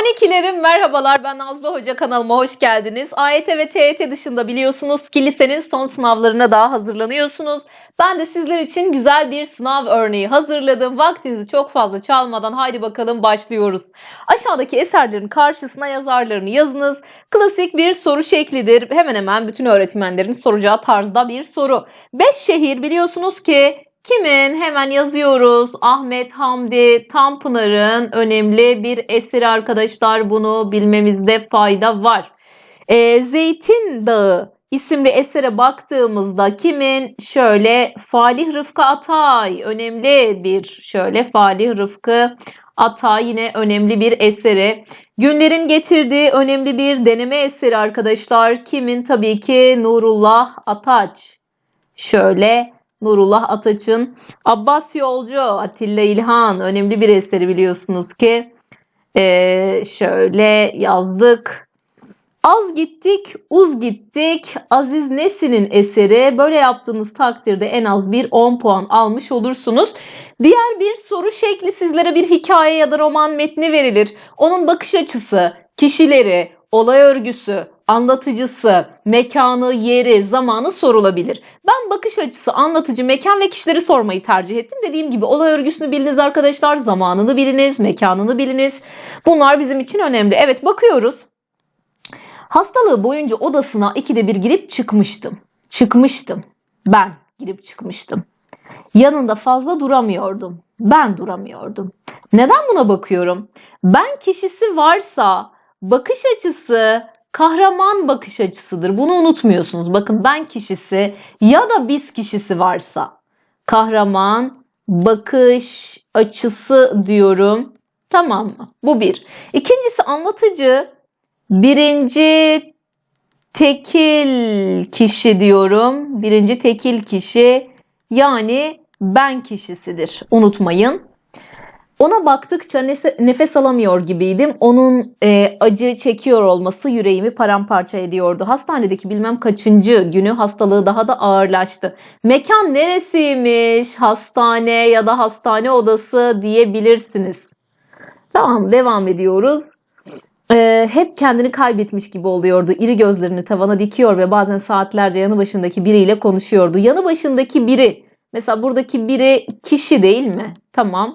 12'lerim merhabalar ben Nazlı Hoca kanalıma hoş geldiniz. AYT ve TYT dışında biliyorsunuz ki lisenin son sınavlarına daha hazırlanıyorsunuz. Ben de sizler için güzel bir sınav örneği hazırladım. Vaktinizi çok fazla çalmadan haydi bakalım başlıyoruz. Aşağıdaki eserlerin karşısına yazarlarını yazınız. Klasik bir soru şeklidir. Hemen hemen bütün öğretmenlerin soracağı tarzda bir soru. 5 şehir biliyorsunuz ki Kimin? Hemen yazıyoruz. Ahmet Hamdi Tanpınar'ın önemli bir eseri arkadaşlar. Bunu bilmemizde fayda var. Ee, Zeytin Dağı isimli esere baktığımızda kimin? Şöyle Falih Rıfkı Atay. Önemli bir şöyle Falih Rıfkı Atay yine önemli bir eseri. Günlerin getirdiği önemli bir deneme eseri arkadaşlar. Kimin? Tabii ki Nurullah Ataç. Şöyle Nurullah Ataç'ın Abbas Yolcu, Atilla İlhan önemli bir eseri biliyorsunuz ki. Ee, şöyle yazdık. Az gittik, uz gittik. Aziz Nesin'in eseri. Böyle yaptığınız takdirde en az bir 10 puan almış olursunuz. Diğer bir soru şekli sizlere bir hikaye ya da roman metni verilir. Onun bakış açısı, kişileri, olay örgüsü, anlatıcısı, mekanı, yeri, zamanı sorulabilir. Ben bakış açısı, anlatıcı, mekan ve kişileri sormayı tercih ettim. Dediğim gibi olay örgüsünü biliniz arkadaşlar, zamanını biliniz, mekanını biliniz. Bunlar bizim için önemli. Evet bakıyoruz. Hastalığı boyunca odasına ikide bir girip çıkmıştım. Çıkmıştım. Ben girip çıkmıştım. Yanında fazla duramıyordum. Ben duramıyordum. Neden buna bakıyorum? Ben kişisi varsa bakış açısı kahraman bakış açısıdır. Bunu unutmuyorsunuz. Bakın ben kişisi ya da biz kişisi varsa kahraman bakış açısı diyorum. Tamam mı? Bu bir. İkincisi anlatıcı birinci tekil kişi diyorum. Birinci tekil kişi yani ben kişisidir. Unutmayın. Ona baktıkça nefes alamıyor gibiydim. Onun e, acı çekiyor olması yüreğimi paramparça ediyordu. Hastanedeki bilmem kaçıncı günü hastalığı daha da ağırlaştı. Mekan neresiymiş? Hastane ya da hastane odası diyebilirsiniz. Tamam devam ediyoruz. Ee, hep kendini kaybetmiş gibi oluyordu. İri gözlerini tavana dikiyor ve bazen saatlerce yanı başındaki biriyle konuşuyordu. Yanı başındaki biri, mesela buradaki biri kişi değil mi? Tamam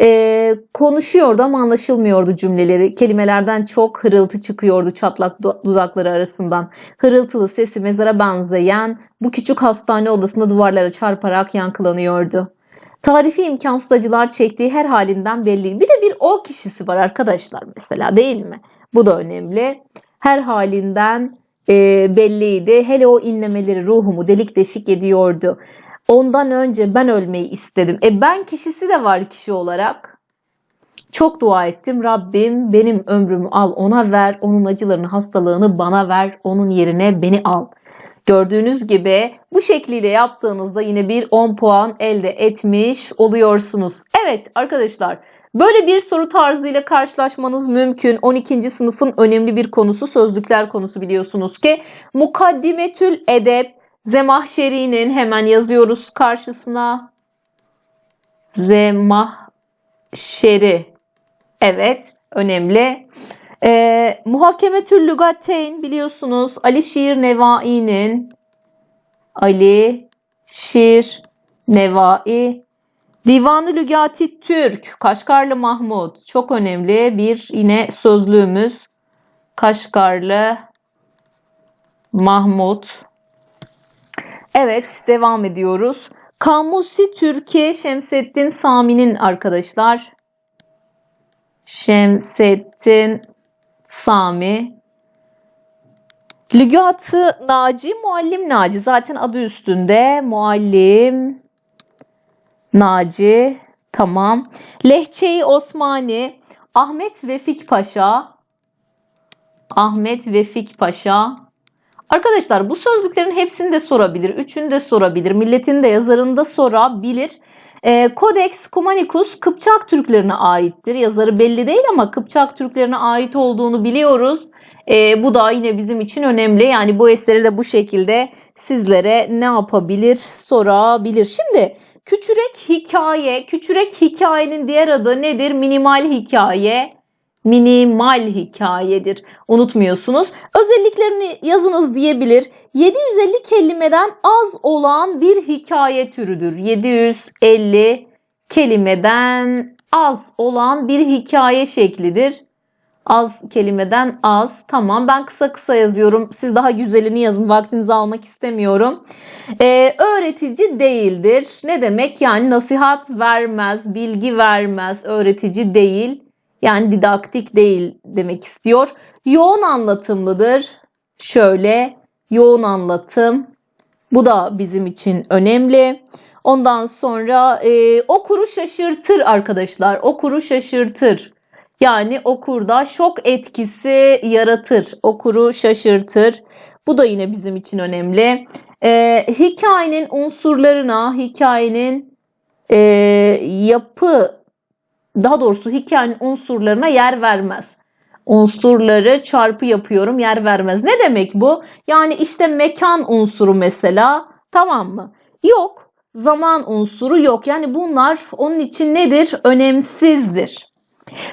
e, konuşuyordu ama anlaşılmıyordu cümleleri. Kelimelerden çok hırıltı çıkıyordu çatlak dudakları arasından. Hırıltılı sesi mezara benzeyen bu küçük hastane odasında duvarlara çarparak yankılanıyordu. Tarifi imkansız acılar çektiği her halinden belli. Bir de bir o kişisi var arkadaşlar mesela değil mi? Bu da önemli. Her halinden e, belliydi. Hele o inlemeleri ruhumu delik deşik ediyordu. Ondan önce ben ölmeyi istedim. E ben kişisi de var kişi olarak. Çok dua ettim. Rabbim benim ömrümü al ona ver. Onun acılarını hastalığını bana ver. Onun yerine beni al. Gördüğünüz gibi bu şekliyle yaptığınızda yine bir 10 puan elde etmiş oluyorsunuz. Evet arkadaşlar böyle bir soru tarzıyla karşılaşmanız mümkün. 12. sınıfın önemli bir konusu sözlükler konusu biliyorsunuz ki. Mukaddimetül edep Zemahşeri'nin hemen yazıyoruz karşısına. Zemahşeri. Evet önemli. E, Muhakemetül Lügateyn biliyorsunuz Ali Şiir Nevai'nin Ali Şiir Nevai Divanı Lügati Türk Kaşgarlı Mahmut çok önemli bir yine sözlüğümüz Kaşgarlı Mahmut Evet devam ediyoruz. Kamusi Türkiye Şemsettin Sami'nin arkadaşlar. Şemsettin Sami. Lügatı Naci, Muallim Naci. Zaten adı üstünde. Muallim Naci. Tamam. Lehçeyi Osmani. Ahmet Vefik Paşa. Ahmet Vefik Paşa. Arkadaşlar bu sözlüklerin hepsini de sorabilir. Üçünü de sorabilir. Milletin de yazarını da sorabilir. E, Codex Cumanicus Kıpçak Türklerine aittir. Yazarı belli değil ama Kıpçak Türklerine ait olduğunu biliyoruz. E, bu da yine bizim için önemli. Yani bu eseri de bu şekilde sizlere ne yapabilir sorabilir. Şimdi küçürek hikaye, küçürek hikayenin diğer adı nedir? Minimal hikaye. Minimal hikayedir. Unutmuyorsunuz. Özelliklerini yazınız diyebilir. 750 kelimeden az olan bir hikaye türüdür. 750 kelimeden az olan bir hikaye şeklidir. Az kelimeden az. Tamam ben kısa kısa yazıyorum. Siz daha güzelini yazın. Vaktinizi almak istemiyorum. Ee, öğretici değildir. Ne demek? Yani nasihat vermez, bilgi vermez, öğretici değil. Yani didaktik değil demek istiyor. Yoğun anlatımlıdır. Şöyle yoğun anlatım. Bu da bizim için önemli. Ondan sonra e, okuru şaşırtır arkadaşlar. Okuru şaşırtır. Yani okurda şok etkisi yaratır. Okuru şaşırtır. Bu da yine bizim için önemli. E, hikayenin unsurlarına, hikayenin e, yapı, daha doğrusu hikayenin unsurlarına yer vermez. Unsurları çarpı yapıyorum yer vermez. Ne demek bu? Yani işte mekan unsuru mesela tamam mı? Yok. Zaman unsuru yok. Yani bunlar onun için nedir? Önemsizdir.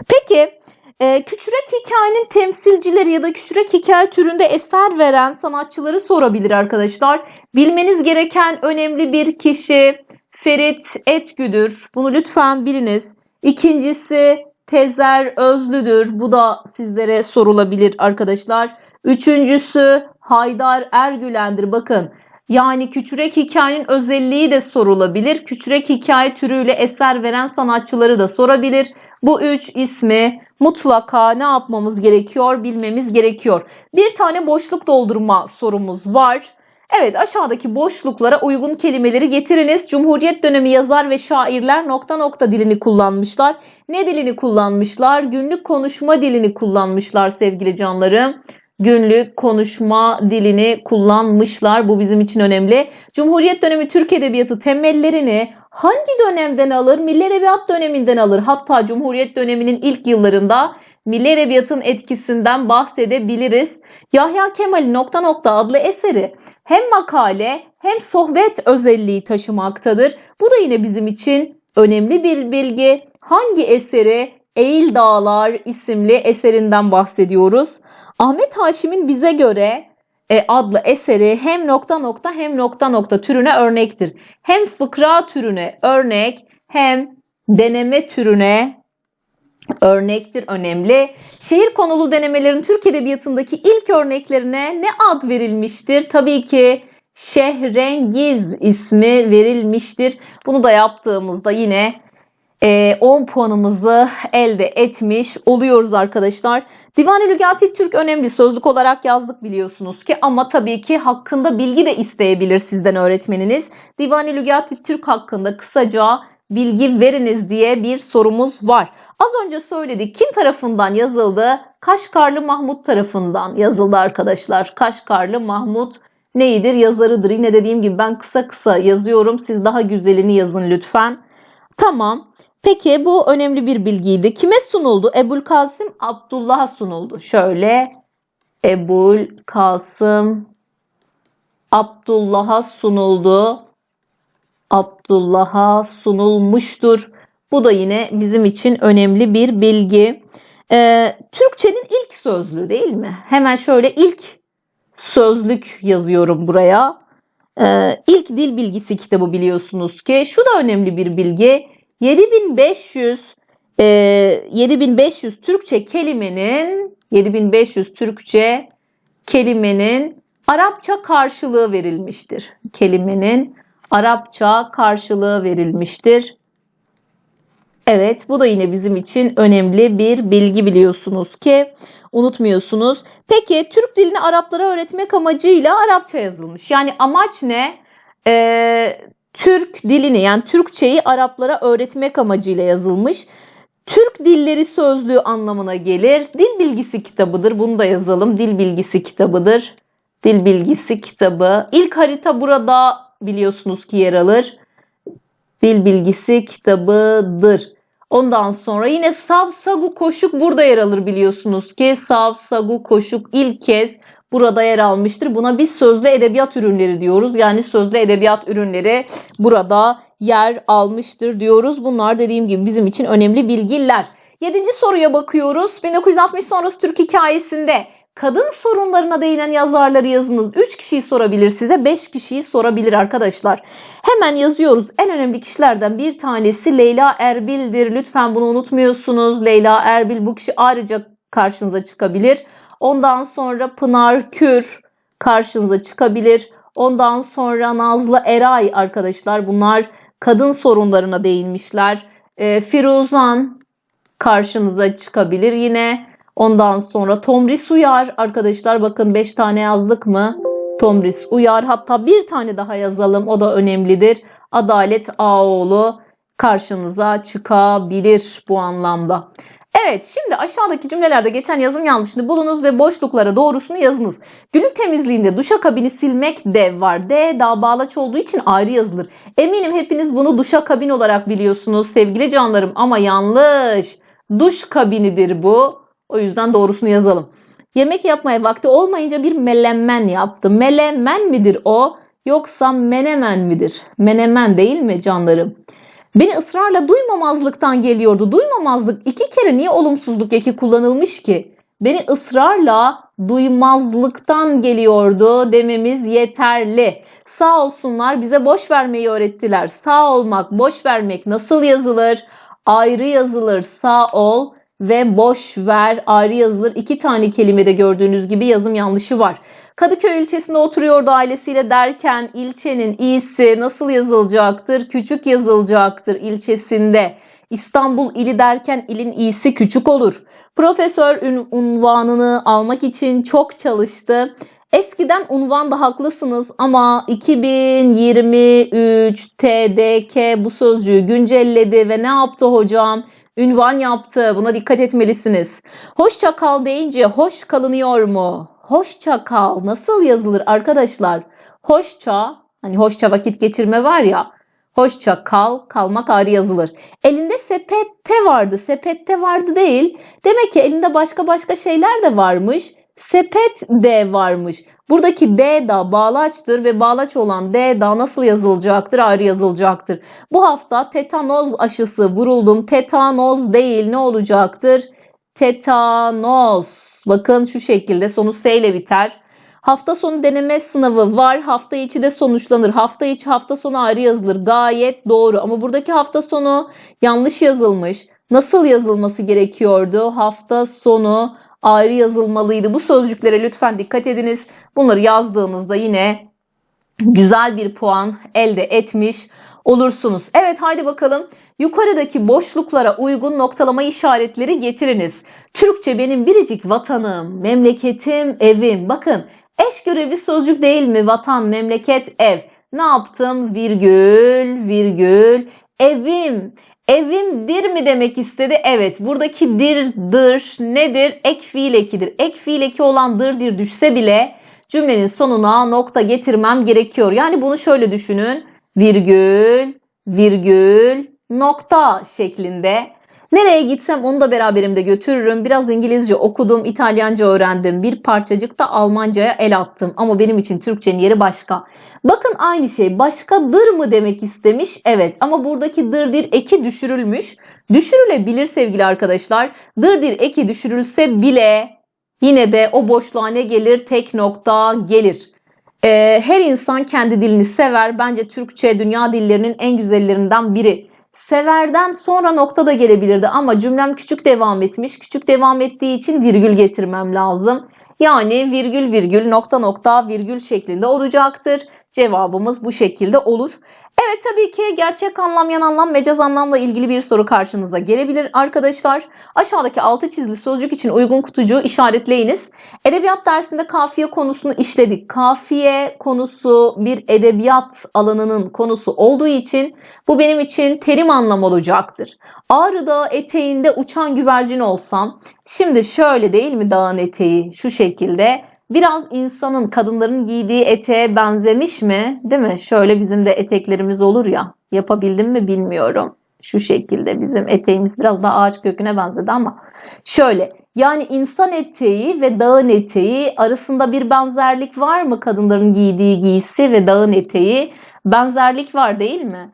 Peki e, küçürek hikayenin temsilcileri ya da küçürek hikaye türünde eser veren sanatçıları sorabilir arkadaşlar. Bilmeniz gereken önemli bir kişi Ferit Etgüdür. Bunu lütfen biliniz. İkincisi Tezer Özlüdür. Bu da sizlere sorulabilir arkadaşlar. Üçüncüsü Haydar Ergülen'dir. Bakın yani küçürek hikayenin özelliği de sorulabilir. Küçürek hikaye türüyle eser veren sanatçıları da sorabilir. Bu üç ismi mutlaka ne yapmamız gerekiyor bilmemiz gerekiyor. Bir tane boşluk doldurma sorumuz var. Evet aşağıdaki boşluklara uygun kelimeleri getiriniz. Cumhuriyet dönemi yazar ve şairler nokta nokta dilini kullanmışlar. Ne dilini kullanmışlar? Günlük konuşma dilini kullanmışlar sevgili canlarım. Günlük konuşma dilini kullanmışlar. Bu bizim için önemli. Cumhuriyet dönemi Türk Edebiyatı temellerini hangi dönemden alır? Milli Edebiyat döneminden alır. Hatta Cumhuriyet döneminin ilk yıllarında Milli Edebiyatın etkisinden bahsedebiliriz. Yahya Kemal'in nokta nokta adlı eseri hem makale hem sohbet özelliği taşımaktadır. Bu da yine bizim için önemli bir bilgi. Hangi eseri? Eğil Dağlar isimli eserinden bahsediyoruz. Ahmet Haşim'in bize göre e, adlı eseri hem nokta nokta hem nokta nokta türüne örnektir. Hem fıkra türüne örnek hem deneme türüne örnektir önemli. Şehir konulu denemelerin Türk Edebiyatı'ndaki ilk örneklerine ne ad verilmiştir? Tabii ki Şehrengiz ismi verilmiştir. Bunu da yaptığımızda yine 10 e, puanımızı elde etmiş oluyoruz arkadaşlar. Divan-ı Lügati Türk önemli sözlük olarak yazdık biliyorsunuz ki ama tabii ki hakkında bilgi de isteyebilir sizden öğretmeniniz. Divan-ı Lügati Türk hakkında kısaca bilgi veriniz diye bir sorumuz var. Az önce söyledik kim tarafından yazıldı? Kaşgarlı Mahmut tarafından yazıldı arkadaşlar. Kaşgarlı Mahmut neydir? Yazarıdır. Yine dediğim gibi ben kısa kısa yazıyorum. Siz daha güzelini yazın lütfen. Tamam. Peki bu önemli bir bilgiydi. Kime sunuldu? Ebul Kasım Abdullah'a sunuldu. Şöyle Ebul Kasım Abdullah'a sunuldu. Abdullah'a sunulmuştur. Bu da yine bizim için önemli bir bilgi. Ee, Türkçenin ilk sözlüğü değil mi? Hemen şöyle ilk sözlük yazıyorum buraya. Ee, ilk dil bilgisi kitabı biliyorsunuz ki. Şu da önemli bir bilgi. 7500 e, 7500 Türkçe kelimenin 7500 Türkçe kelimenin Arapça karşılığı verilmiştir. Kelimenin Arapça karşılığı verilmiştir. Evet bu da yine bizim için önemli bir bilgi biliyorsunuz ki unutmuyorsunuz. Peki Türk dilini Araplara öğretmek amacıyla Arapça yazılmış. Yani amaç ne? Ee, Türk dilini yani Türkçeyi Araplara öğretmek amacıyla yazılmış. Türk dilleri sözlüğü anlamına gelir. Dil bilgisi kitabıdır. Bunu da yazalım. Dil bilgisi kitabıdır. Dil bilgisi kitabı. İlk harita burada biliyorsunuz ki yer alır. Dil bilgisi kitabıdır. Ondan sonra yine Sav Sagu Koşuk burada yer alır biliyorsunuz ki. Sav Sagu Koşuk ilk kez burada yer almıştır. Buna biz sözlü edebiyat ürünleri diyoruz. Yani sözlü edebiyat ürünleri burada yer almıştır diyoruz. Bunlar dediğim gibi bizim için önemli bilgiler. Yedinci soruya bakıyoruz. 1960 sonrası Türk hikayesinde kadın sorunlarına değinen yazarları yazınız. 3 kişiyi sorabilir size, 5 kişiyi sorabilir arkadaşlar. Hemen yazıyoruz. En önemli kişilerden bir tanesi Leyla Erbil'dir. Lütfen bunu unutmuyorsunuz. Leyla Erbil bu kişi ayrıca karşınıza çıkabilir. Ondan sonra Pınar Kür karşınıza çıkabilir. Ondan sonra Nazlı Eray arkadaşlar bunlar kadın sorunlarına değinmişler. E, Firuzan karşınıza çıkabilir yine. Ondan sonra Tomris Uyar arkadaşlar bakın 5 tane yazdık mı? Tomris Uyar hatta bir tane daha yazalım o da önemlidir. Adalet Ağoğlu karşınıza çıkabilir bu anlamda. Evet şimdi aşağıdaki cümlelerde geçen yazım yanlışını bulunuz ve boşluklara doğrusunu yazınız. Günlük temizliğinde duşakabini silmek de var. D daha bağlaç olduğu için ayrı yazılır. Eminim hepiniz bunu duşakabin olarak biliyorsunuz sevgili canlarım ama yanlış. Duş kabinidir bu. O yüzden doğrusunu yazalım. Yemek yapmaya vakti olmayınca bir melemmen yaptı. Melemen midir o yoksa menemen midir? Menemen değil mi canlarım? Beni ısrarla duymamazlıktan geliyordu. Duymamazlık iki kere niye olumsuzluk eki kullanılmış ki? Beni ısrarla duymazlıktan geliyordu dememiz yeterli. Sağ olsunlar bize boş vermeyi öğrettiler. Sağ olmak, boş vermek nasıl yazılır? Ayrı yazılır. Sağ ol ve boş ver ayrı yazılır. İki tane kelimede gördüğünüz gibi yazım yanlışı var. Kadıköy ilçesinde oturuyordu ailesiyle derken ilçenin iyisi nasıl yazılacaktır? Küçük yazılacaktır ilçesinde. İstanbul ili derken ilin iyisi küçük olur. Profesör unvanını almak için çok çalıştı. Eskiden unvan da haklısınız ama 2023 TDK bu sözcüğü güncelledi ve ne yaptı hocam? Ünvan yaptı. Buna dikkat etmelisiniz. Hoşça kal deyince hoş kalınıyor mu? Hoşça kal nasıl yazılır arkadaşlar? Hoşça hani hoşça vakit geçirme var ya. Hoşça kal, kalmak ayrı yazılır. Elinde sepette vardı, sepette vardı değil. Demek ki elinde başka başka şeyler de varmış. Sepet de varmış. Buradaki D da bağlaçtır ve bağlaç olan D da nasıl yazılacaktır? Ayrı yazılacaktır. Bu hafta tetanoz aşısı vuruldum. Tetanoz değil ne olacaktır? Tetanoz. Bakın şu şekilde sonu S ile biter. Hafta sonu deneme sınavı var. Hafta içi de sonuçlanır. Hafta içi hafta sonu ayrı yazılır. Gayet doğru. Ama buradaki hafta sonu yanlış yazılmış. Nasıl yazılması gerekiyordu? Hafta sonu ayrı yazılmalıydı. Bu sözcüklere lütfen dikkat ediniz. Bunları yazdığınızda yine güzel bir puan elde etmiş olursunuz. Evet haydi bakalım. Yukarıdaki boşluklara uygun noktalama işaretleri getiriniz. Türkçe benim biricik vatanım, memleketim, evim. Bakın eş görevli sözcük değil mi? Vatan, memleket, ev. Ne yaptım? Virgül, virgül, evim. Evimdir mi demek istedi? Evet. Buradaki dir, dır nedir? Ek fiil ekidir. Ek fiil eki olan dır dir düşse bile cümlenin sonuna nokta getirmem gerekiyor. Yani bunu şöyle düşünün. Virgül, virgül, nokta şeklinde. Nereye gitsem onu da beraberimde götürürüm. Biraz İngilizce okudum, İtalyanca öğrendim. Bir parçacık da Almanca'ya el attım. Ama benim için Türkçenin yeri başka. Bakın aynı şey. Başkadır mı demek istemiş? Evet. Ama buradaki dırdir eki düşürülmüş. Düşürülebilir sevgili arkadaşlar. Dırdir eki düşürülse bile yine de o boşluğa ne gelir? Tek nokta gelir. Ee, her insan kendi dilini sever. Bence Türkçe dünya dillerinin en güzellerinden biri. Severden sonra nokta da gelebilirdi ama cümlem küçük devam etmiş. Küçük devam ettiği için virgül getirmem lazım. Yani virgül virgül nokta nokta virgül şeklinde olacaktır. Cevabımız bu şekilde olur. Evet tabii ki gerçek anlam, yan anlam, mecaz anlamla ilgili bir soru karşınıza gelebilir arkadaşlar. Aşağıdaki altı çizili sözcük için uygun kutucuğu işaretleyiniz. Edebiyat dersinde kafiye konusunu işledik. Kafiye konusu bir edebiyat alanının konusu olduğu için bu benim için terim anlam olacaktır. Ağrı Dağı eteğinde uçan güvercin olsam, şimdi şöyle değil mi dağın eteği şu şekilde biraz insanın, kadınların giydiği eteğe benzemiş mi? Değil mi? Şöyle bizim de eteklerimiz olur ya. Yapabildim mi bilmiyorum. Şu şekilde bizim eteğimiz biraz daha ağaç köküne benzedi ama şöyle yani insan eteği ve dağın eteği arasında bir benzerlik var mı kadınların giydiği giysi ve dağın eteği? Benzerlik var değil mi?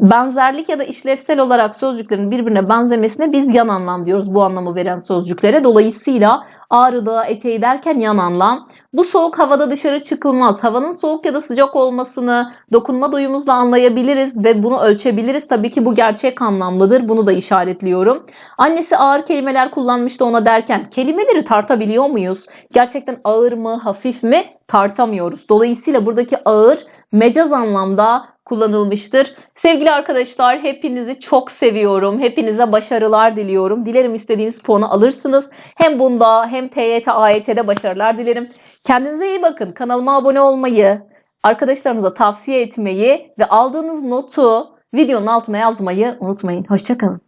Benzerlik ya da işlevsel olarak sözcüklerin birbirine benzemesine biz yan anlam diyoruz bu anlamı veren sözcüklere. Dolayısıyla Ağrı Dağı eteği derken yan anlam. Bu soğuk havada dışarı çıkılmaz. Havanın soğuk ya da sıcak olmasını dokunma duyumuzla anlayabiliriz ve bunu ölçebiliriz. Tabii ki bu gerçek anlamlıdır. Bunu da işaretliyorum. Annesi ağır kelimeler kullanmıştı ona derken kelimeleri tartabiliyor muyuz? Gerçekten ağır mı, hafif mi? Tartamıyoruz. Dolayısıyla buradaki ağır mecaz anlamda kullanılmıştır. Sevgili arkadaşlar hepinizi çok seviyorum. Hepinize başarılar diliyorum. Dilerim istediğiniz puanı alırsınız. Hem bunda hem TYT, AYT'de başarılar dilerim. Kendinize iyi bakın. Kanalıma abone olmayı, arkadaşlarınıza tavsiye etmeyi ve aldığınız notu videonun altına yazmayı unutmayın. Hoşçakalın.